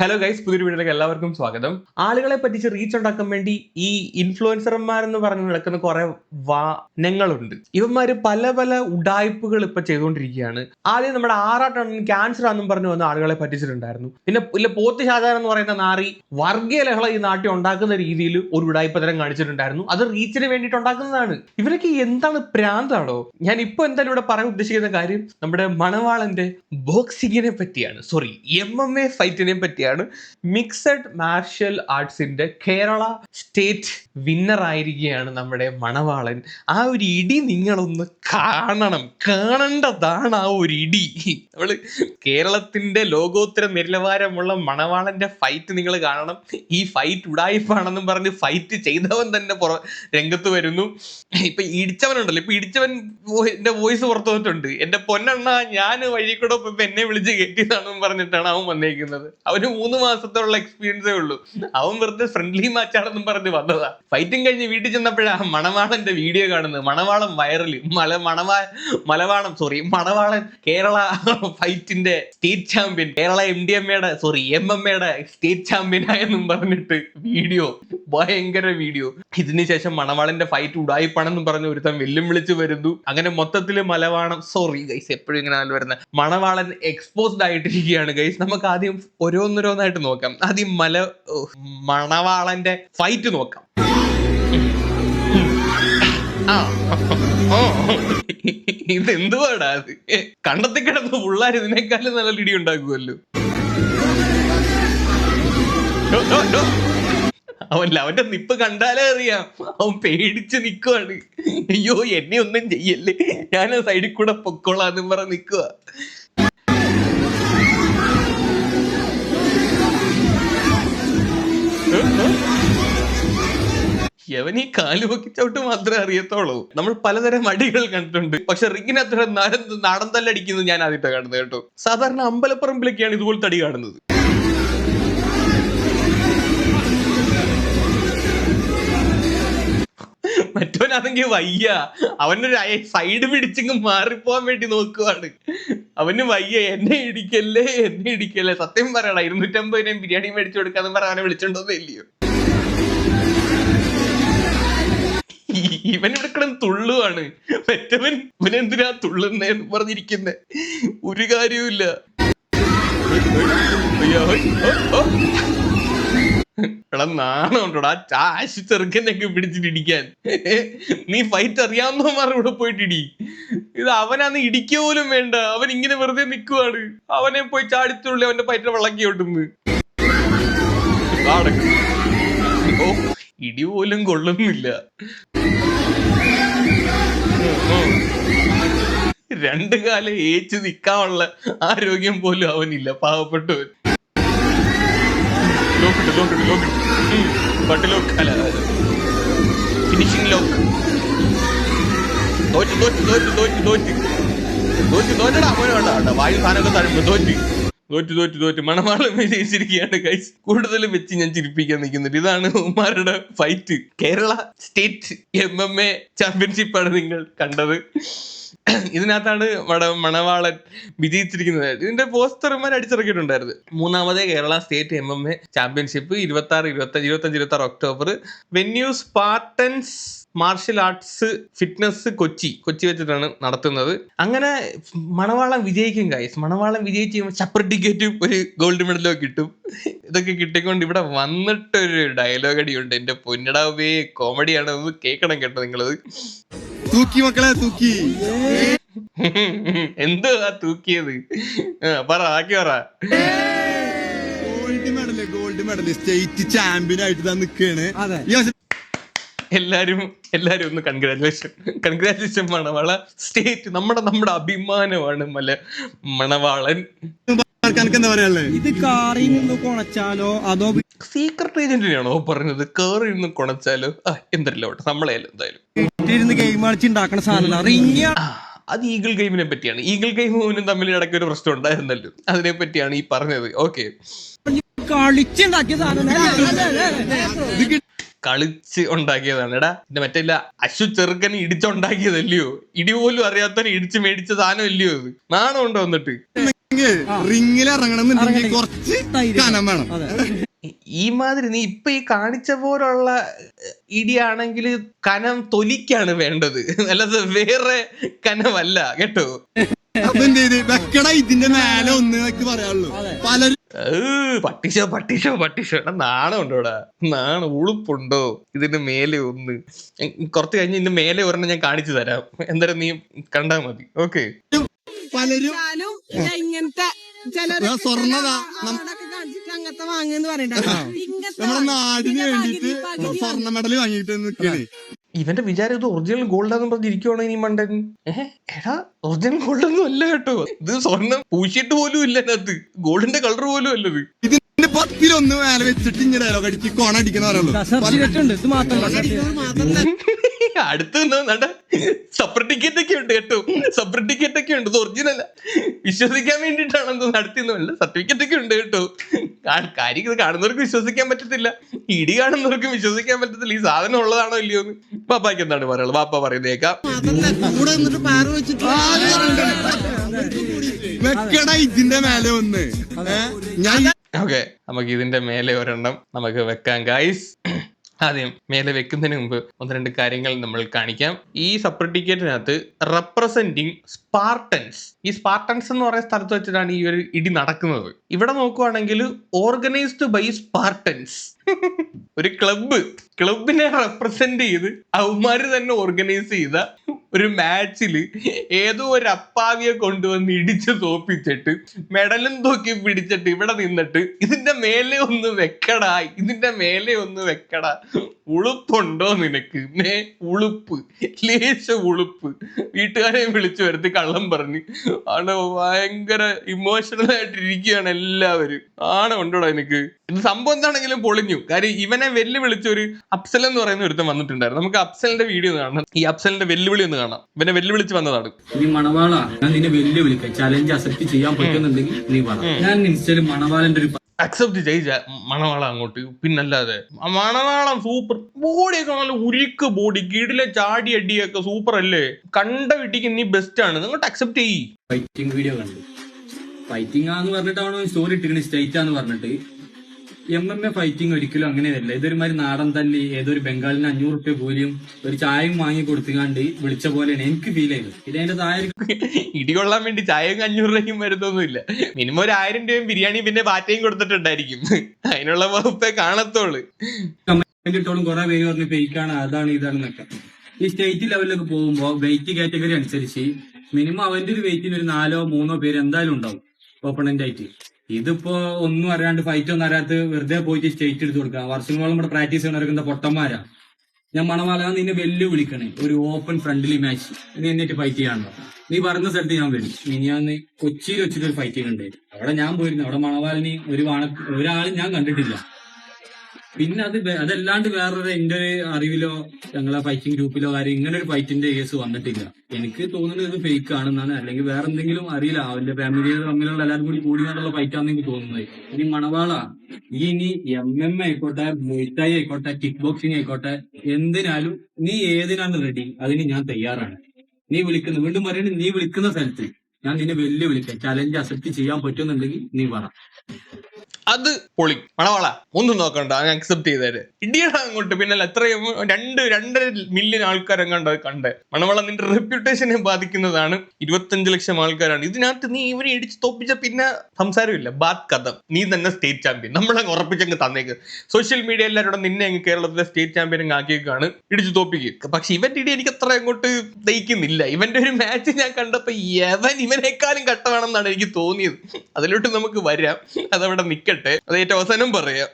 Hello guys പുതിയൊരു വീഡിയോയിലേക്ക് എല്ലാവർക്കും സ്വാഗതം. ആളുകളെ പറ്റിച്ച് റീച്ച് ഉണ്ടാക്കാൻ വേണ്ടി ഈ ഇൻഫ്ലുവൻസർമാരെന്ന് പറഞ്ഞ് നടക്കുന്ന കുറെ വാനങ്ങളുണ്ട് ഇവന്മാര് പല പല ഉഡായ്പകൾ ഇപ്പൊ ചെയ്തുകൊണ്ടിരിക്കുകയാണ്. ആദ്യം നമ്മുടെ ആറാട്ടണ്ണൻ ക്യാൻസർ ആണെന്നും പറഞ്ഞു വന്ന ആളുകളെ പറ്റിച്ചിട്ടുണ്ടായിരുന്നു. പിന്നെ ഇല്ല പോത്ത് ഷാജാൻ എന്ന് പറയുന്ന നാറി വർഗീയ ലഹള ഈ നാട്ടിൽ ഉണ്ടാക്കുന്ന രീതിയിൽ ഒരു ഉടായ്പ തരം കാണിച്ചിട്ടുണ്ടായിരുന്നു. അത് റീച്ചിന് വേണ്ടിയിട്ട് ഉണ്ടാക്കുന്നതാണ്. ഇവരൊക്കെ എന്താണ് പ്രാന്താണോ? ഞാൻ ഇപ്പൊ എന്തായാലും ഇവിടെ പറയാൻ ഉദ്ദേശിക്കുന്ന കാര്യം നമ്മുടെ മണവാളന്റെ ബോക്സിങ്ങിനെ പറ്റിയാണ്. സോറി എം എം എ ഫൈറ്റിനെ പറ്റിയാണ്. മിക്സഡ് മാർഷ്യൽ ആർട്സിന്റെ കേരള സ്റ്റേറ്റ് വിന്നർ ആയിരിക്കുകയാണ് നമ്മുടെ മണവാളൻ. ആ ഒരു ഇടി നിങ്ങളൊന്ന് കാണണം. കാണേണ്ടതാണ് ആ ഒരു ഇടി. നമ്മൾ കേരളത്തിന്റെ ലോകോത്തര നിലവാരമുള്ള മണവാളന്റെ ഫൈറ്റ് നിങ്ങൾ കാണണം. ഈ ഫൈറ്റ് ഉടായ്പാണെന്നും പറഞ്ഞ് ഫൈറ്റ് ചെയ്തവൻ തന്നെ പുറ രംഗത്ത് വരുന്നു. ഇപ്പൊ ഇടിച്ചവനുണ്ടല്ലോ. ഇപ്പൊ ഇടിച്ചവൻ എന്റെ വോയിസ് പുറത്തു വന്നിട്ടുണ്ട്. എന്റെ പൊന്നെണ്ണ ഞാൻ വഴി കൂടെ എന്നെ വിളിച്ച് കെട്ടിയതാണെന്ന് പറഞ്ഞിട്ടാണ് അവൻ വന്നേക്കുന്നത്. അവന് മൂന്ന് മാസത്തോളം എക്സ്പീരിയൻസേ ഉള്ളൂ. അവൻ വെറുതെ ഫ്രണ്ട്ലി മാച്ചാണെന്നും പറഞ്ഞ് വന്നതാ. ഫൈറ്റിംഗ് കഴിഞ്ഞ് വീട്ടിൽ ചെന്നപ്പോഴാ മണവാളന്റെ വീഡിയോ കാണുന്നത്. മണവാളം വൈറൽ മല മണവാ മലവാളം sorry Manavalan Kerala ഫൈറ്റിന്റെ state champion Kerala M D M sorry M M എയുടെ സ്റ്റേറ്റ് ചാമ്പ്യൻ ആയെന്നും പറഞ്ഞിട്ട് വീഡിയോ ഭയങ്കര വീഡിയോ ഇതിനുശേഷം മണവാളന്റെ ഫൈറ്റ് ഉടായിപ്പാണെന്നും പറഞ്ഞ് ഒരുത്തൻ വെല്ലും വിളിച്ച് വരുന്നു. അങ്ങനെ മൊത്തത്തിൽ മലവാണം സോറി ഗൈസ് എപ്പോഴും ഇങ്ങനെ വരുന്ന മണവാളൻ എക്സ്പോസ്ഡ് ആയിട്ടിരിക്കുകയാണ്. ഗൈസ് നമുക്ക് ആദ്യം ഓരോന്നോരോന്നായിട്ട് നോക്കാം. ആദ്യം മല മണവാളന്റെ ഫൈറ്റ് നോക്കാം. ആ ഇതെന്തുവാടാ അത്? കണ്ടത്തി കിടന്ന് പിള്ളേർ ഇതിനേക്കാളും നല്ല ഇടി ഉണ്ടാക്കുമല്ലോ. അവൻ അവന്റെ നിപ്പ് കണ്ടാലേ അറിയാം. അവൻ പേടിച്ച് നിക്കുവാണ്. അയ്യോ എന്നെ ഒന്നും ചെയ്യല്ലേ? ഞാൻ സൈഡിൽ കൂടെ പൊക്കോളാന്നും പറ നിക്കുക യവൻ ഈ കാൽ പൊക്കി ചവിട്ട് മാത്രമേ അറിയത്തുള്ളൂ. നമ്മൾ പലതരം അടികൾ കണ്ടിട്ടുണ്ട്. പക്ഷെ റിങ്ങിനത്ര നാടൻ തല്ലടിക്കുന്നത് ഞാൻ ആദ്യത്തെ കാണുന്നത് കേട്ടോ. സാധാരണ അമ്പലപ്പറമ്പിലൊക്കെയാണ് ഇതുപോലത്തെ തടി കാണുന്നത്. മറ്റവനാണെങ്കിൽ വയ്യ. അവനൊരു സൈഡ് പിടിച്ചെങ്കിൽ മാറിപ്പോവാൻ വേണ്ടി നോക്കുവാണ്. അവന് വയ്യ എന്നെ ഇടിക്കല്ലേ എന്നെ ഇടിക്കല്ലേ. സത്യം പറയണ ഇരുന്നൂറ്റമ്പതിനും ബിരിയാണി മേടിച്ചു കൊടുക്കാന്ന് പറഞ്ഞ അവനെ ഇവൻ ഇവിടെ കിടന്ന് തുള്ളുവാണ്. മറ്റവൻ ഇവനെന്തിനാ തുള്ളുന്നേന്ന് പറഞ്ഞിരിക്കുന്നെ? ഒരു കാര്യവുമില്ല. എടാ നാണമുണ്ടോടാ? ചെറുക്കനൊക്കെ നീ ഫൈറ്റ് അറിയാവുന്നവന്മാരുടെ കൂടെ പോയിട്ട് ഇടി. ഇത് അവനാന്ന് ഇടിക്കുക പോലും വേണ്ട. അവൻ ഇങ്ങനെ വെറുതെ നിൽക്കുവാണ് അവനെ പോയി ചാടിത്തുള്ളി അവന്റെ പയറ്റ വിളക്കി ഓട്ടുന്നു ഇടി പോലും കൊള്ളുന്നില്ല. രണ്ടു കാലം ഏച്ച് നിൽക്കാനുള്ള ആരോഗ്യം പോലും അവനില്ല പാവപ്പെട്ടവൻ. ലോക്കിട്ട് ലോക്കിട്ട് ലോക്കിട്ട് പട്ട് ലോക്ക് അല്ല ഫിനിഷിംഗ് ലോക്ക് തോറ്റ് തോറ്റ് തോറ്റ് തോറ്റ് തോറ്റ്. തോറ്റ് തോറ്റടാ അവനോട്ടാ വായു സാധനമൊക്കെ തഴുമ്പ് തോറ്റ്. തോറ്റ് തോറ്റു തോറ്റു. മണവാളം വിജയിച്ചിരിക്കുകയാണ് ഗൈസ് കൂടുതൽ വെച്ച് ഞാൻ ചിരിപ്പിക്കാൻ നിൽക്കുന്നുണ്ട്. ഇതാണ് ഉമാരുടെ fight Kerala state M M A ചാമ്പ്യൻഷിപ്പാണ് നിങ്ങൾ കണ്ടത്. ഇതിനകത്താണ് വട മണവാളൻ വിജയിച്ചിരിക്കുന്നത്. ഇതിന്റെ പോസ്റ്റർമാർ അടിച്ചിറക്കിയിട്ടുണ്ടായിരുന്നു. മൂന്നാമതേ Kerala state M M A championship ഇരുപത്തി ആറ് ഇരുപത്തി ഇരുപത്തഞ്ച് ഇരുപത്തി ആറ് October venues Spartans martial arts fitness Kochi Kochi വെച്ചിട്ടാണ് നടത്തുന്നത്. അങ്ങനെ മണവാളം വിജയിക്കും കൈസ് മണവാളം വിജയിച്ച് ചപ്പർ ടിക്കറ്റും ഒരു ഗോൾഡ് മെഡലോ കിട്ടും. ഇതൊക്കെ കിട്ടിക്കൊണ്ട് ഇവിടെ വന്നിട്ടൊരു ഡയലോഗ് അടിയുണ്ട് എന്റെ പൊന്നിടാവേ കോമഡിയാണ് ഒന്ന് കേൾക്കണം കേട്ടോ നിങ്ങളത് തൂക്കി മക്കളെ തൂക്കി. എന്തുവാ തൂക്കിയത്? ആ, പറ ആക്കി പറ. Gold medal gold medal state champion ആയിട്ട് ഇതാ നിക്കാണ് അതെ. ഈ വർഷം എല്ലാരും എല്ലാരും ഒന്ന് കൺഗ്രാറ്റുലേഷൻ കൺഗ്രാറ്റുലേഷൻ മണവാള. സ്റ്റേറ്റ് നമ്മുടെ നമ്മുടെ അഭിമാനമാണ് മല മണവാളൻ. ഇത് കാറിൽ നിന്ന് കുണച്ചാലോ? അതോ സീക്രട്ട് ഏജന്റിനെയാണോ പറഞ്ഞത്? കേറി ഇരുന്ന് കൊണച്ചാലോ? ആ എന്തല്ലോ നമ്മളെയല്ലോ എന്തായാലും. വീട്ടിലിരുന്ന് ഗെയിം സാധനം അത് ഈഗിൾ ഗെയിമിനെ പറ്റിയാണ്. ഈഗിൾ ഗെയിമും തമ്മിൽ ഇടയ്ക്ക് ഒരു പ്രശ്നം ഉണ്ടായിരുന്നല്ലോ. അതിനെ പറ്റിയാണ് ഈ പറഞ്ഞത്. ഓക്കെ കളിച്ചുണ്ടാക്കിയ സാധനം. കളിച്ച് ഉണ്ടാക്കിയതാണ്. എടാ പിന്നെ മറ്റേ അശു ചെറുക്കൻ ഇടിച്ചുണ്ടാക്കിയതല്ലയോ? ഇടി പോലും അറിയാത്ത ഇടിച്ച് മേടിച്ച സാധനം ഇല്ലയോ അത് നാണം ഉണ്ടോ വന്നിട്ട് റിങ്ങിൽ ഇറങ്ങണമെന്നുണ്ടെങ്കിൽ കുറച്ച്. കനം വേണം. ഈ മാതിരി നീ ഇപ്പൊ ഈ കാണിച്ച പോലുള്ള ഇടിയാണെങ്കിൽ കനം തൊലിക്കാണ് വേണ്ടത്. അല്ലാതെ വേറെ കനമല്ല കേട്ടോ? അപ്പൊ എന്ത് ചെയ്ത് വെക്കട ഇതിന്റെ മേലെ ഒന്ന് പറയാനുള്ളൂ. പലരും പട്ടിശോ പട്ടിഷോ പട്ടിഷോ പട്ടിഷോ എടാ? നാണം ഉളുപ്പുണ്ടോ? ഇതിന്റെ മേലെ ഒന്ന്. കുറച്ച് കഴിഞ്ഞ് ഇതിന്റെ മേലെ ഒരെണ്ണം ഞാൻ കാണിച്ചു തരാം. എന്തായാലും നീ കണ്ടാ മതി. ഓക്കെ. പലരും ഇങ്ങനത്തെ സ്വർണതാ. അങ്ങനത്തെ പറയണ്ട. നമ്മുടെ നാടിന് വേണ്ടിട്ട് സ്വർണ മെഡൽ വാങ്ങിയിട്ട് നിൽക്കണേ ഇവന്റെ വിചാരം ഇത് ഒറിജിനൽ ഗോൾഡ് ആണെന്ന് പറഞ്ഞിരിക്കുവാണോ ഇനി മണ്ടൻ? ഏഹ്? എടാ ഒറിജിനൽ ഗോൾഡ് ഒന്നും അല്ല കേട്ടോ. ഇത് സ്വർണം പൂശിയിട്ട് പോലും ഇല്ല അതിനകത്ത് ഗോൾഡിന്റെ കളർ പോലും അല്ലത് ഇതിന്റെ പത്തിലൊന്ന് മേലെ വെച്ചിട്ട് ഇങ്ങനെ ഡയലോഗ് അടിച്ച് കോണ അടിക്കുന്ന അടുത്ത് സപ്പർ ടിക്കറ്റ് ഒക്കെ ഉണ്ട് കേട്ടോ. സപ്പർ ടിക്കറ്റ് ഒക്കെ ഉണ്ട്. ഒറിജിനൽ ഒറിജിനൽ വിശ്വസിക്കാൻ വേണ്ടിട്ടാണ് വേണ്ടിയിട്ടാണെന്ന് നടത്തിയെന്നല്ല സർട്ടിഫിക്കറ്റ് ഒക്കെ ഉണ്ട് കേട്ടോ. കാര്യം ഇത് കാണുന്നവർക്ക് വിശ്വസിക്കാൻ പറ്റത്തില്ല. ഇടി കാണുന്നവർക്ക് വിശ്വസിക്കാൻ പറ്റത്തില്ല. ഈ സാധനം ഉള്ളതാണോ ഇല്ലയോ എന്ന്. പാപ്പാക്ക് എന്താണ് പറയുള്ളത് പാപ്പ പറയുന്നേക്കാം. ഇതിന്റെ മേലെ ഒന്ന്. ഞാൻ ഓക്കെ നമുക്ക് ഇതിന്റെ മേലെ ഒരെണ്ണം നമുക്ക് വെക്കാം ഗൈസ് ആദ്യം മേലെ വെക്കുന്നതിന് മുമ്പ് ഒന്ന് രണ്ട് കാര്യങ്ങൾ നമ്മൾ കാണിക്കാം. ഈ സപ്രട്ടിക്കേറ്റിനകത്ത് റെപ്രസെന്റിങ് സ്പാർട്ടൻസ് ഈ സ്പാർട്ടൻസ് എന്ന് പറയുന്ന സ്ഥലത്ത് വെച്ചിട്ടാണ് ഈ ഒരു ഇടി നടക്കുന്നത്. ഇവിടെ നോക്കുവാണെങ്കിൽ ഓർഗനൈസ്ഡ് ബൈ സ്പാർട്ടൻസ് ഒരു ക്ലബ്ബ് ക്ലബിനെ റെപ്രസെന്റ് ചെയ്ത് അവന്മാര് തന്നെ ഓർഗനൈസ് ചെയ്ത ഒരു മാച്ചിൽ ഏതോ ഒരു അപ്പാവിയെ കൊണ്ടുവന്ന് ഇടിച്ച് തോപ്പിച്ചിട്ട് മെഡലും തൂക്കി പിടിച്ചിട്ട് ഇവിടെ നിന്നിട്ട് ഇതിന്റെ മേലെ ഒന്ന് വെക്കടാ ഇതിന്റെ മേലെ ഒന്ന് വെക്കടാ. ഉളുപ്പുണ്ടോ നിനക്ക്? മേ ഉളുപ്പ് ലേശ ഉളുപ്പ്. വീട്ടുകാരെ വിളിച്ചു വരുത്തി കള്ളം പറഞ്ഞ്. ആണ് ഭയങ്കര ഇമോഷണൽ ആയിട്ടിരിക്കുകയാണ് എല്ലാവരും. ആണ് ഉണ്ടോടാ എനിക്ക് ഇത് സംഭവം എന്താണെങ്കിലും പൊളിഞ്ഞു. കാര്യം ഇവനെ വെല്ലുവിളിച്ച ഒരു അപ്സൽ എന്ന് പറയുന്ന ഒരുത്തൻ വന്നിട്ടുണ്ടായിരുന്നു. നമുക്ക് അപ്സലിന്റെ വീഡിയോ കാണണം. ഈ അപ്സലിന്റെ വെല്ലുവിളി ഒന്ന് കാണാം. പിന്നെ വെല്ലുവിളിച്ച് വന്നതാണ്. നീ മണവാള. ഞാൻ നിന്നെ വെല്ലുവിളിക്കാം. ചലഞ്ച് അക്സെപ്റ്റ് ചെയ്യാൻ പറ്റുന്നുണ്ടെങ്കിൽ നീ പറ. ഞാൻ ഇൻസ്റ്റയിൽ മണവാളന്റെ ഒരു അക്സെപ്റ്റ് ചെയ്ത മണവാള അങ്ങോട്ട്. പിന്നല്ലാതെ ആ മണവാളം സൂപ്പർ ബോഡിയൊക്കെ നല്ല ഉരുക്ക് ബോഡി കീടിലെ ചാടി അടിയൊക്കെ സൂപ്പർ അല്ലേ? കണ്ട വീട്ടിക്ക് നീ ബെസ്റ്റ് ആണ്. അങ്ങോട്ട് അക്സെപ്റ്റ് ചെയ്യ്. ഫൈറ്റിംഗ് വീഡിയോ കണ്ടു. ഫൈറ്റിംഗ് ആന്ന് പറഞ്ഞിട്ടാണ്? സ്റ്റോറി ഇട്ടിരിക്കുന്നത് സ്റ്റേറ്റ് ആന്ന് പറഞ്ഞിട്ട്. എം എം എ ഫൈറ്റിംഗ് ഒരിക്കലും അങ്ങനെയല്ല ഇതൊരുമാതിരി നാടൻ തല്ലി ഏതൊരു ബംഗാളിന് അഞ്ഞൂറ് റുപ്യ പോലും ഒരു ചായയും വാങ്ങി കൊടുത്തുകാണ്ട് വിളിച്ച പോലെയാണ് എനിക്ക് ഫീൽ ചെയ്തത്. ഇത് അതിന്റെ താഴെ ഇടികൊള്ളാൻ വേണ്ടി ചായയും അഞ്ഞൂറ് രൂപയും വരുന്നൊന്നുമില്ല. മിനിമം ഒരു ആയിരം രൂപയും ബിരിയാണി പിന്നെ പാറ്റയും കൊടുത്തിട്ടുണ്ടായിരിക്കും. അതിനുള്ള വകുപ്പേ കാണത്തോളൂ കമന്റ് ഇട്ടോളും കുറെ പേര് പറഞ്ഞു ഫേക്കാണ് അതാണ് ഇതാണെന്നൊക്കെ. ഈ സ്റ്റേറ്റ് ലെവലിലൊക്കെ പോകുമ്പോൾ വെയിറ്റ് കാറ്റഗറി അനുസരിച്ച് മിനിമം അവന്റെ ഒരു വെയിറ്റിന് ഒരു നാലോ മൂന്നോ പേര് എന്തായാലും ഉണ്ടാവും ഓപ്പണന്റ് ആയിട്ട്. ഇതിപ്പോ ഒന്നും അറിയാണ്ട് ഫൈറ്റ് ഒന്നും അറിയാത്ത വെറുതെ പോയിട്ട് സ്റ്റേറ്റ് എടുത്ത് കൊടുക്കുക വർഷങ്ങളോളം ഇവിടെ പ്രാക്ടീസ് ചെയ്യണവരൊക്കെ പൊട്ടന്മാരാ. ഞാൻ മണമാല നിന്നെ വെല്ലു വിളിക്കണേ ഒരു ഓപ്പൺ ഫ്രണ്ട്ലി മാച്ച് നീ എന്നിട്ട് ഫൈറ്റ് ചെയ്യാണല്ലോ നീ പറഞ്ഞ സ്ഥലത്ത് ഞാൻ വരും. ഞാൻ കൊച്ചിയിൽ വെച്ചിട്ട് ഒരു ഫൈറ്റിംഗ് ഉണ്ട് അവിടെ ഞാൻ പോയിരുന്നു. അവിടെ മണവാലിനി ഒരു വാണ ഒരാളും ഞാൻ കണ്ടിട്ടില്ല. പിന്നെ അത് അതല്ലാണ്ട് വേറൊരു എന്റെ ഒരു അറിവിലോ ഞങ്ങളെ ഫൈറ്റിംഗ് ഗ്രൂപ്പിലോ കാര്യം ഇങ്ങനെ ഒരു ഫൈറ്റിന്റെ കേസ് വന്നിട്ടില്ല. എനിക്ക് തോന്നുന്നത് ഇത് ഫേക്ക് ആണെന്നാണ് അല്ലെങ്കിൽ വേറെ എന്തെങ്കിലും അറിയില്ല. അവന്റെ ഫാമിലി തമ്മിലുള്ള എല്ലാവരും കൂടി കൂടി കൊണ്ടുള്ള ഫൈറ്റ് ആണെന്ന് എനിക്ക് തോന്നുന്നത്. ഇനി മണവാള ഈ ഇനി എം എം ആയിക്കോട്ടെ മുയ്ത്തായി ആയിക്കോട്ടെ കിക്ക് ബോക്സിംഗ് ആയിക്കോട്ടെ എന്തിനാലും നീ ഏതിനാണ് റെഡി അതിന് ഞാൻ തയ്യാറാണ്. നീ വിളിക്കുന്ന വീണ്ടും പറയുന്നത് നീ വിളിക്കുന്ന സ്ഥലത്ത് ഞാൻ നിന്നെ വെല്ലു വിളിക്കാം ചലഞ്ച് അക്സെപ്റ്റ് ചെയ്യാൻ പറ്റുന്നുണ്ടെങ്കിൽ നീ പറ. അത് പൊളി. മണവാള ഒന്നും നോക്കണ്ട അങ്ങ് അക്സെപ്റ്റ് ചെയ്തേര്. ഇടിയാണ് അങ്ങോട്ട് പിന്നെ എത്രയും രണ്ട് രണ്ടര മില്യൺ ആൾക്കാരെ കണ്ട് കണ്ടേ. മണവാള നിന്റെ റെപ്യൂട്ടേഷനെ ബാധിക്കുന്നതാണ് ഇരുപത്തഞ്ച് ലക്ഷം ആൾക്കാരാണ്. ഇതിനകത്ത് നീ ഇവരെ ഇടിച്ച് തോപ്പിച്ച പിന്നെ സംസാരമില്ല. ബാത് കഥം. നീ തന്നെ സ്റ്റേറ്റ് ചാമ്പ്യൻ നമ്മളങ്ങ് ഉറപ്പിച്ചങ്ങ് തന്നേക്ക്. സോഷ്യൽ മീഡിയ എല്ലാവരോടും നിന്നെ അങ്ങ് കേരളത്തിലെ സ്റ്റേറ്റ് ചാമ്പ്യൻ അങ്ങ് ആക്കിയേക്കാണ്. ഇടിച്ച് തോപ്പിക്കുക പക്ഷെ ഇവന്റെ ഇടി എനിക്ക് അത്ര അങ്ങോട്ട് ദഹിക്കുന്നില്ല. ഇവന്റെ ഒരു മാച്ച് ഞാൻ കണ്ടപ്പോ യവൻ ഇവനേക്കാളും കട്ടമാണെന്നാണ് എനിക്ക് തോന്നിയത്. അതിലോട്ട് നമുക്ക് വരാം. അതവിടെ നിക്കട്ടെ അത് ഏറ്റവും അവസാനം പറയാം.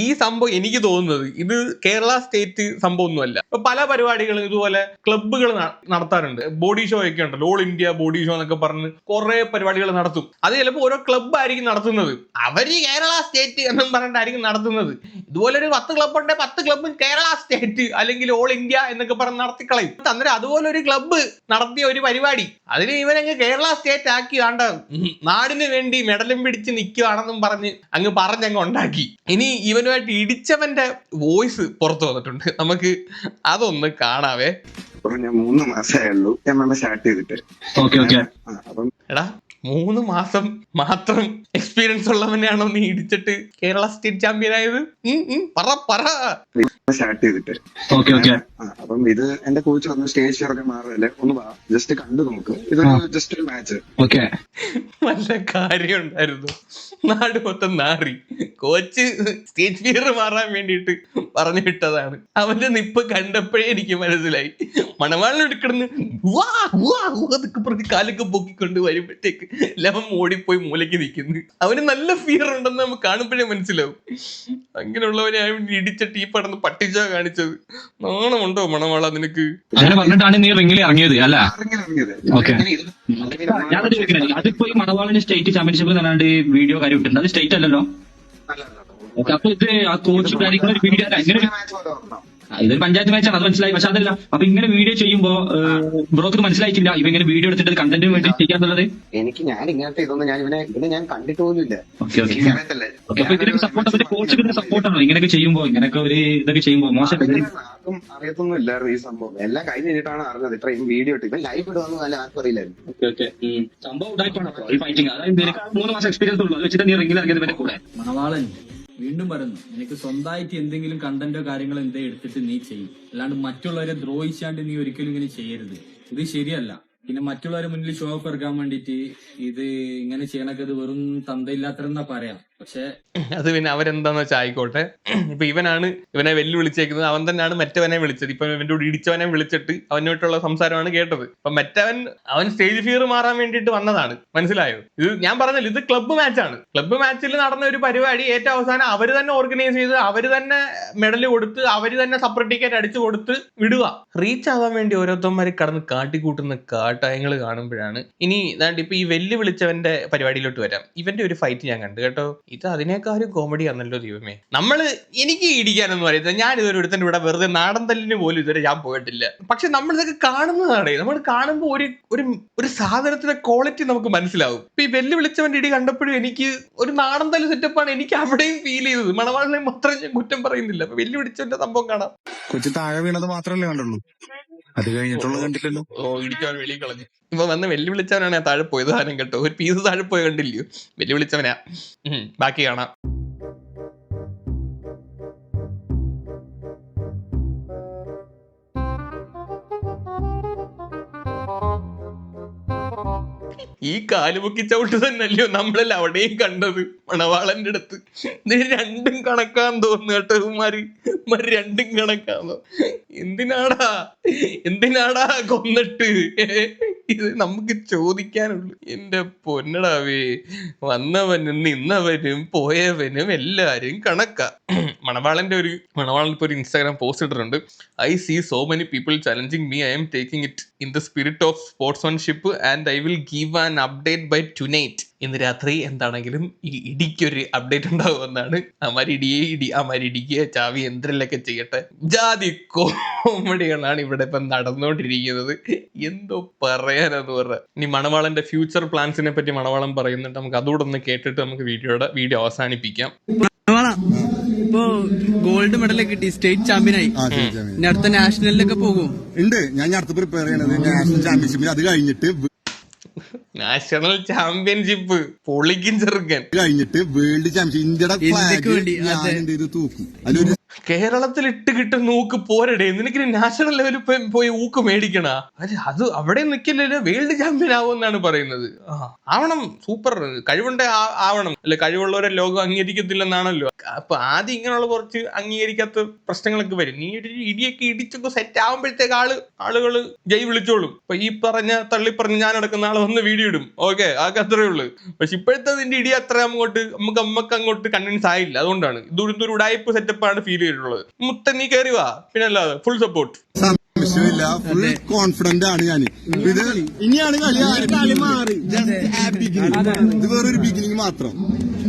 ഈ സംഭവം എനിക്ക് തോന്നുന്നത് ഇത് കേരള സ്റ്റേറ്റ് സംഭവം ഒന്നുമല്ല പല പരിപാടികളും ഇതുപോലെ ക്ലബ്ബുകൾ നടത്താറുണ്ട്. ബോഡി ഷോ ഒക്കെ ഉണ്ടല്ലോ. ഓൾ ഇന്ത്യ ബോഡി ഷോ എന്നൊക്കെ പറഞ്ഞ് കുറെ പരിപാടികൾ നടത്തും. അത് ചിലപ്പോൾ ഓരോ ക്ലബ് ആയിരിക്കും നടത്തുന്നത്. അവർ കേരള സ്റ്റേറ്റ് എന്നും പറഞ്ഞിട്ടായിരിക്കും നടത്തുന്നത്. ഇതുപോലെ ഒരു പത്ത് ക്ലബ്ബ് ഉണ്ടെങ്കിൽ പത്ത് ക്ലബ്ബും കേരള സ്റ്റേറ്റ് അല്ലെങ്കിൽ ഓൾ ഇന്ത്യ എന്നൊക്കെ പറഞ്ഞ് നടത്തിക്കളയും. അന്നേരം അതുപോലെ ഒരു ക്ലബ്ബ് നടത്തിയ ഒരു പരിപാടി. അതിന് ഇവനങ്ങ് കേരള സ്റ്റേറ്റ് ആക്കി വേണ്ട നാടിന് വേണ്ടി മെഡലും പിടിച്ച് നിൽക്കുകയാണെന്നും പറഞ്ഞ് അങ്ങ് പറഞ്ഞങ്ങ് ഉണ്ടാക്കി. ഇനി ഇവനുമായിട്ട് ഇടിച്ചവന്റെ വോയിസ് പുറത്തു വന്നിട്ടുണ്ട്. നമുക്ക് അതൊന്ന് കാണാവേ. ഞാൻ മൂന്ന് മാസമേ ഉള്ളൂ. എം സ്റ്റാർട്ട് ചെയ്തിട്ട്. ഓക്കെ ഓക്കെ ആ, എടാ മൂന്ന് മാസം മാത്രം എക്സ്പീരിയൻസ് ഉള്ളവനെയാണോ നീ ഇടിച്ചിട്ട് കേരള സ്റ്റേറ്റ് ചാമ്പ്യൻ ആയത്? പറ പറ. സ്റ്റാർട്ട് ചെയ്തിട്ട്. ഓക്കെ ഓക്കെ ആ, അപ്പം ഇത് എന്റെ കോച്ച് വന്ന് സ്റ്റേജ് ഷെയറൊക്കെ മാറല്ലേ ഒന്ന് വാ ജസ്റ്റ് കണ്ടു നോക്ക്. ഇതൊരു ജസ്റ്റ് ഒരു മാച്ച് ഓക്കെ നല്ല കാര്യം ഉണ്ടായിരുന്നു. നാട് മൊത്തം നാറി. കോച്ച് സ്റ്റേജ് ഫിയർ മാറാൻ വേണ്ടിയിട്ട് പറഞ്ഞു വിട്ടതാണ്. അവന്റെ നിപ്പ് കണ്ടപ്പോഴേ എനിക്ക് മനസ്സിലായി. മണവാളിനെടുക്കണെന്ന് വാ വാ വാ പറഞ്ഞ് കാലൊക്കെ പൊക്കിക്കൊണ്ട് വരുമ്പോഴത്തേക്ക് ലവൻ ഓടിപ്പോയി മൂലയ്ക്ക് നിൽക്കുന്നു അവന് നല്ല ഫിയർ ഉണ്ടെന്ന് നമുക്ക് കാണുമ്പോഴേ മനസ്സിലാവും. അങ്ങനെയുള്ളവനെ അവൻ ഇടിച്ചിട്ട് ഈ പടന്ന് പട്ടിച്ചാ കാണിച്ചത്. നാണമുണ്ടോ മണവാള നിനക്ക്? അങ്ങനെ പറഞ്ഞിട്ടാണ് നീ റിംഗിൽ ഇറങ്ങിയത് അല്ല? ഇറങ്ങി ഇറങ്ങിയത് Okay. അങ്ങനെ ഇത് ഞാനത് ചോദിക്കുന്നത് അതിപ്പോ ഈ മണവാളിന് സ്റ്റേറ്റ് ചാമ്പ്യൻഷിപ്പ് തന്നാണ്ട് വീഡിയോ കാര്യം ഇട്ടിട്ടുണ്ട്. അത് സ്റ്റേറ്റ് അല്ലല്ലോ? അപ്പൊ ഇത് ആ കോച്ച് കാര്യങ്ങളൊരു വീഡിയോ അങ്ങനെ ഇതൊരു പഞ്ചായത്ത് മാച്ചാണ് അത് മനസ്സിലായി. പക്ഷെ അതല്ല അപ്പൊ ഇങ്ങനെ വീഡിയോ ചെയ്യുമ്പോ ബ്രോക്ക് മനസ്സിലായിട്ടില്ല. ഇവ ഇങ്ങനെ വീഡിയോ എടുത്തിട്ട് കണ്ടന്റിന് വേണ്ടി ചെയ്യാന്നുള്ളത്? എനിക്ക് ഞാൻ ഇങ്ങനത്തെ ഇതൊന്നും ഞാൻ ഇവനെ ഇവനെ ഞാൻ കണ്ടിട്ട് പോലും ഇല്ല. സപ്പോർട്ട് അവർ കോച്ച് ഇതിന് സപ്പോർട്ടാണോ ഇങ്ങനെയൊക്കെ ചെയ്യുമ്പോ ഇങ്ങനെയൊക്കെ ഒരു ഇതൊക്കെ ചെയ്യുമ്പോ മോശം ആർക്കും അറിയത്തൊന്നും ഇല്ലായിരുന്നു ഈ സംഭവം. എല്ലാം കഴിഞ്ഞ് കഴിഞ്ഞിട്ടാണ് അറിഞ്ഞത്. ഇത്രയും വീഡിയോ ഇട്ട്. ഇപ്പൊ ലൈവ് ഇടുവെന്ന് നല്ല ആർക്കും അറിയില്ലായിരുന്നു. Okay okay. സംഭവം ഉടായിപ്പാണ് ഈ ഫൈറ്റിംഗ് അതായത് മൂന്ന് മാസം എക്സ്പീരിയൻസ് ഉള്ളൂ. അത് വെച്ചിട്ട് നീ റിംഗിൽ ഇറങ്ങിയത് കൂടെ. മണവാളൻ. വീണ്ടും പറയുന്നു നിനക്ക് സ്വന്തമായിട്ട് എന്തെങ്കിലും കണ്ടന്റോ കാര്യങ്ങളോ എന്തേ എടുത്തിട്ട് നീ ചെയ്യും. അല്ലാണ്ട് മറ്റുള്ളവരെ ദ്രോഹിച്ചാണ്ട് നീ ഒരിക്കലും ഇങ്ങനെ ചെയ്യരുത്. ഇത് ശരിയല്ല. പിന്നെ മറ്റുള്ളവരെ മുന്നിൽ ഷോ ഓഫ് ഇറക്കാൻ വേണ്ടിയിട്ട് ഇത് ഇങ്ങനെ ചെയ്യണൊക്കെ ഇത് വെറും തന്തയില്ലാത്തരെന്നാ പറയാം. പക്ഷെ അത് പിന്നെ അവരെന്താന്ന് വെച്ചാൽ ആയിക്കോട്ടെ. ഇപ്പൊ ഇവനാണ് ഇവനെ വെല്ലു വിളിച്ചേക്കുന്നത് അവൻ തന്നെയാണ് മറ്റവനെ വിളിച്ചത്. ഇപ്പൊ ഇവന്റെ കൂടെ ഇടിച്ചവനെ വിളിച്ചിട്ട് അവനുമായിട്ടുള്ള സംസാരമാണ് കേട്ടത്. അപ്പൊ മറ്റവൻ അവൻ സ്റ്റേജ് ഫിയർ മാറാൻ വേണ്ടിയിട്ട് വന്നതാണ്. മനസ്സിലായോ? ഇത് ഞാൻ പറഞ്ഞില്ല ഇത് ക്ലബ്ബ് മാച്ചാണ് ക്ലബ്ബ് മാച്ചിൽ നടന്ന ഒരു പരിപാടി ഏറ്റവും അവസാനം അവർ തന്നെ ഓർഗനൈസ് ചെയ്ത് അവർ തന്നെ മെഡൽ കൊടുത്ത് അവർ തന്നെ സെപ്പറേറ്റ് ടിക്കറ്റ് അടിച്ചു കൊടുത്ത് വിടുക. റീച്ച് ആവാൻ വേണ്ടി ഓരോരുത്തന്മാര് കടന്ന് കാട്ടിക്കൂട്ടുന്ന കാട്ടായങ്ങൾ കാണുമ്പോഴാണ് ഇനി ഇതാണ്ട് ഇപ്പൊ ഈ വെല്ലു വിളിച്ചവന്റെ പരിപാടിയിലോട്ട് വരാം. ഇവന്റെ ഒരു ഫൈറ്റ് ഞാൻ കണ്ടു കേട്ടോ. ഇത് അതിനേക്കാളും കോമഡി ആണല്ലോ ദൈവമേ. നമ്മൾ എനിക്ക് ഇടിക്കാനൊന്നും അറിയത്തില്ല. ഞാൻ ഇതൊരു ഒരുത്തന്റെ ഇവിടെ വെറുതെ നാടൻ തല്ലിന് പോലും ഇതുവരെ ഞാൻ പോയിട്ടില്ല. പക്ഷെ നമ്മൾ ഇതൊക്കെ കാണുന്നതാണ്. നമ്മൾ കാണുമ്പോൾ ഒരു ഒരു ഒരു സാധനത്തിന്റെ ക്വാളിറ്റി നമുക്ക് മനസ്സിലാവും. ഇപ്പൊ ഈ വെല്ലുവിളിച്ചവന്റെ ഇടി കണ്ടപ്പോഴും എനിക്ക് ഒരു നാടൻ തല്ല് സെറ്റപ്പാണ് എനിക്ക് അവിടെയും ഫീൽ ചെയ്തത്. മണവാളിനെ മാത്രം ഞാൻ കുറ്റം പറയുന്നില്ല. വെല്ലുവിളിച്ചവന്റെ സംഭവം കാണാം. കൊച്ചു താഴെ വീണത് മാത്രമല്ലേ കണ്ടുള്ളൂ? അത് കഴിഞ്ഞിട്ടുള്ള കണ്ടില്ലല്ലോ. ഓ ഇടിക്കാൻ വെളി കളഞ്ഞു. ഇപ്പൊ വന്ന് വെല്ലുവിളിച്ചവനാണ് ഞാൻ താഴെ പോയത് സാധനം കേട്ടോ. ഒരു പീസ് താഴെ പോയി കണ്ടില്ലയോ വെല്ലുവിളിച്ചവനാ. വിളിച്ചവനാ ബാക്കി കാണാം. ഈ കാലുമുക്കി ചവിട്ട് തന്നെയല്ലയോ നമ്മളെല്ലാം അവിടെയും കണ്ടത്? മണവാളന്റെ അടുത്ത്. രണ്ടും കണക്കാൻ തോന്നുന്നു കേട്ടോ ഇവന്മാര്. ഇവന്മാര് രണ്ടും കണക്കാന്നോ. എന്തിനാടാ? എന്തിനാടാ കൊന്നിട്ട്? ഇത് നമുക്ക് ചോദിക്കാനുള്ളു. എന്റെ പൊന്നടാവേ വന്നവനും നിന്നവനും പോയവനും എല്ലാരും കണക്കാ. മണവാളന്റെ ഒരു മണവാളൻ ഇപ്പൊ ഒരു ഇൻസ്റ്റാഗ്രാം പോസ്റ്റ് ഇട്ടിട്ടുണ്ട്. I see so many people challenging me I am taking it in the spirit of sportsmanship and I will give an update by tonight ഇന്ന് രാത്രി എന്താണെങ്കിലും ഈ ഇടിക്കൊരു അപ്ഡേറ്റ് ഉണ്ടാവുമെന്നാണ്. അമാരി ഇടിയെ ഇടി അമാരി ചാവി എന്തിലൊക്കെ ചെയ്യട്ടെ. ജാതി കോമഡികളാണ് ഇവിടെ ഇപ്പം നടന്നുകൊണ്ടിരിക്കുന്നത്. എന്തോ പറയാനെന്ന് പറഞ്ഞ ഇനി മണവാളന്റെ ഫ്യൂച്ചർ പ്ലാൻസിനെ പറ്റി മണവാളം പറയുന്നുണ്ട്. നമുക്ക് അതുകൂടെ ഒന്ന് കേട്ടിട്ട് നമുക്ക് വീഡിയോയുടെ വീഡിയോ അവസാനിപ്പിക്കാം. ഇപ്പൊ ഗോൾഡ് മെഡലൊക്കെ കിട്ടി സ്റ്റേറ്റ് ചാമ്പ്യനായി ആ ശരി. ഇനി അടുത്ത നാഷണലിലൊക്കെ പോകും. ഉണ്ട്. ഞാൻ അടുത്ത അടുത്ത് പ്രിപ്പയർ ചെയ്യണത് നാഷണൽ ചാമ്പ്യൻഷിപ്പിൽ അത് കഴിഞ്ഞിട്ട് നാഷണൽ ചാമ്പ്യൻഷിപ്പ് പൊളിക്കും ചെറുക്കൻ. കഴിഞ്ഞിട്ട് വേൾഡ് ചാമ്പ്യൻഷിപ്പ് ഇന്ത്യയുടെ ഇന്ത്യയ്ക്ക് ഫ്ലാഗ് വേണ്ടി, ഞാൻ അതെ. എന്ത് ചെയ്ത്? തൂക്കും. അതിലൊരു കേരളത്തിൽ ഇട്ട് കിട്ടും നോക്ക് പോരടേ. നിനക്ക് നാഷണൽ ലെവലിൽ പോയി- ഊക്ക് മേടിക്കണ? അത് അവിടെ നിൽക്കില്ല വേൾഡ് ചാമ്പ്യൻ ആവുമെന്നാണ് പറയുന്നത്. ആവണം സൂപ്പർ കഴിവുണ്ടെ ആവണം. അല്ലെ കഴിവുള്ളവരെ ലോകം അംഗീകരിക്കത്തില്ലെന്നാണല്ലോ. അപ്പൊ ആദ്യം ഇങ്ങനെയുള്ള കുറച്ച് അംഗീകരിക്കാത്ത പ്രശ്നങ്ങളൊക്കെ വരും. നീ ഒരു ഇടിയൊക്കെ ഇടിച്ചൊക്കെ സെറ്റ് ആവുമ്പോഴത്തേക്ക് ആൾ ആളുകൾ ജയ് വിളിച്ചോളും. ഇപ്പൊ ഈ പറഞ്ഞ തള്ളി പറഞ്ഞ് ഞാൻ അടക്കുന്ന ആൾ വന്ന് വീഡിയോ ഇടും. ഓക്കെ ആകെ അത്രേ ഉള്ളൂ. പക്ഷെ ഇപ്പോഴത്തെ നിന്റെ ഇടി അത്ര അങ്ങോട്ട് നമുക്ക് അമ്മയ്ക്ക് അങ്ങോട്ട് കൺവിൻസ് ആയില്ല. അതുകൊണ്ടാണ്. ഇതൊരു ഒരു ഉടായ്പ സെറ്റപ്പാണ് ഫീൽ ചെയ്തിട്ടുള്ളത്. മുത്ത നീ കയറി വാ. പിന്നല്ലാതെ ഫുൾ സപ്പോർട്ട് സംശയമില്ല ഫുൾ കോൺഫിഡന്റ് ആണ് ഞാൻ ഇത് ഇനിയാണ് കളി കളി മാറി. ഇത് വേറൊരു ബിഗിനിങ് മാത്രം.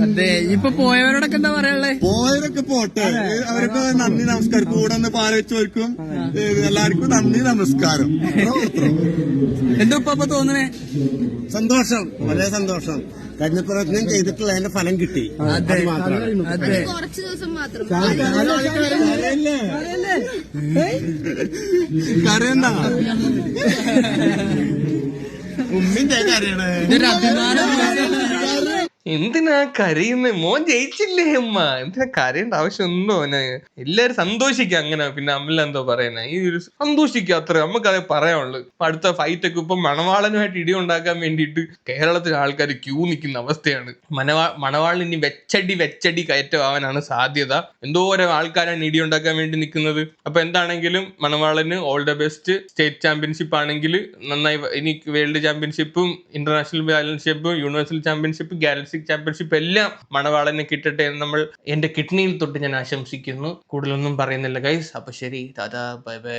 അതെ. ഇപ്പൊ പോയവരോടൊക്കെ എന്താ പറയാനുള്ളേ? പോയവരൊക്കെ പോട്ടെ. അവരൊക്കെ നന്ദി നമസ്കാരം. കൂടെ ഒന്ന് പാല വെച്ചവർക്കും എല്ലാവർക്കും നന്ദി നമസ്കാരം. എന്താ ഇപ്പൊ തോന്നണേ? സന്തോഷം. വളരെ സന്തോഷം. കഴിഞ്ഞ പ്രയത്നം ചെയ്തിട്ടുള്ളതിന്റെ ഫലം കിട്ടി. കുറച്ച് ദിവസം മാത്രം. കരയണ്ട ഉമ്മയും ഞാൻ കരയണേ എന്തിനാ കരയുന്നത് മോൻ ജയിച്ചില്ലേ അമ്മ എന്തിനാ കരയേണ്ട ആവശ്യമൊന്നും അവന്? എല്ലാരും സന്തോഷിക്കുക അങ്ങനെ. പിന്നെ അമ്മല എന്തോ പറയുന്നത് ഈ ഒരു സന്തോഷിക്കുക അത്ര. നമുക്ക് അതേ പറയാനുള്ളൂ അടുത്ത ഫൈറ്റ് ഒക്കെ ഇപ്പൊ മണവാളനുമായിട്ട് ഇടി ഉണ്ടാക്കാൻ വേണ്ടിയിട്ട് കേരളത്തിലെ ആൾക്കാർ ക്യൂ നിൽക്കുന്ന അവസ്ഥയാണ്. മനവാ മണവാളിന് ഇനി വെച്ചടി വെച്ചടി കയറ്റമാവാനാണ് സാധ്യത. എന്തോരം ആൾക്കാരാണ് ഇടി ഉണ്ടാക്കാൻ വേണ്ടി നിൽക്കുന്നത് അപ്പൊ എന്താണെങ്കിലും മണവാളന് all the best state championship ആണെങ്കിൽ നന്നായി ഇനി വേൾഡ് ചാമ്പ്യൻഷിപ്പും ഇന്റർനാഷണൽ ചാമ്പ്യൻഷിപ്പും യൂണിവേഴ്സൽ ചാമ്പ്യൻഷിപ്പ് ഗാലക്സി ചാമ്പ്യൻഷിപ്പ് എല്ലാം മണവാളന് കിട്ടട്ടെ എന്ന് നമ്മൾ എന്റെ കിഡ്നിയിൽ തൊട്ട് ഞാൻ ആശംസിക്കുന്നു. കൂടുതലൊന്നും പറയുന്നില്ല ഗൈസ് അപ്പൊ ശരി ദാദാ ബൈ ബൈ.